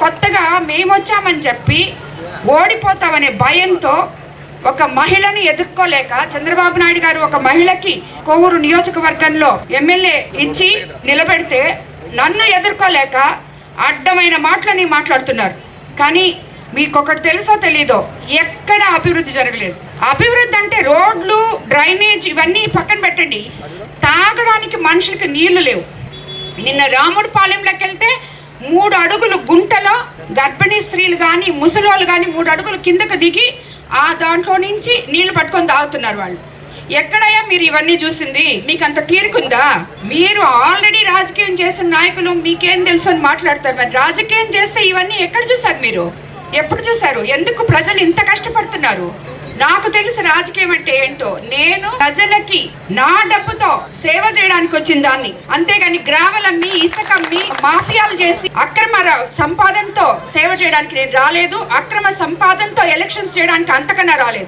కొత్తగా మేము వచ్చామని చెప్పి ఓడిపోతామనే భయంతో ఒక మహిళని ఎదుర్కోలేక చంద్రబాబు నాయుడు గారు ఒక మహిళకి కొవ్వూరు నియోజకవర్గంలో ఎమ్మెల్యే ఇచ్చి నిలబెడితే నన్ను ఎదుర్కోలేక అడ్డమైన మాటలని మాట్లాడుతున్నారు. కానీ మీకు ఒకటి తెలుసో తెలీదో ఎక్కడ అభివృద్ధి జరగలేదు. అభివృద్ధి అంటే రోడ్లు డ్రైనేజ్ ఇవన్నీ పక్కన పెట్టండి. తాగడానికి మనుషులకి నీళ్ళు లేవు. నిన్న రాముడు పాలెంలోకి వెళ్తే మూడు అడుగులు గుంటలో గర్భిణీ స్త్రీలు కానీ ముసలోళ్ళు కానీ మూడు అడుగులు కిందకు దిగి ఆ దాంట్లో నుంచి నీళ్ళు పట్టుకొని తాగుతున్నారు వాళ్ళు. ఎక్కడయ్యా మీరు ఇవన్నీ చూసింది? మీకు అంత తీరుకుందా? మీరు ఆల్రెడీ రాజకీయం చేసిన నాయకులు మీకేం తెలుసు అని మాట్లాడతారు. మరి రాజకీయం చేస్తే ఇవన్నీ ఎక్కడ చూసారు మీరు? ఎప్పుడు చూసారు ఎందుకు ప్రజలు ఇంత కష్టపడుతున్నారు? నాకు తెలుసు రాజకీయం అంటే ఏంటో. నేను ప్రజలకి నా డబ్బుతో సేవ చేయడానికి వచ్చిన దాన్ని. అంతేగాని గ్రావెలమ్మి ఇసుకమ్మి మాఫియాలు చేసి అక్రమ సంపాదనతో సేవ చేయడానికి నేను రాలేదు. అక్రమ సంపాదనతో ఎలక్షన్స్ చేయడానికి అంతకన్నా రాలేదు.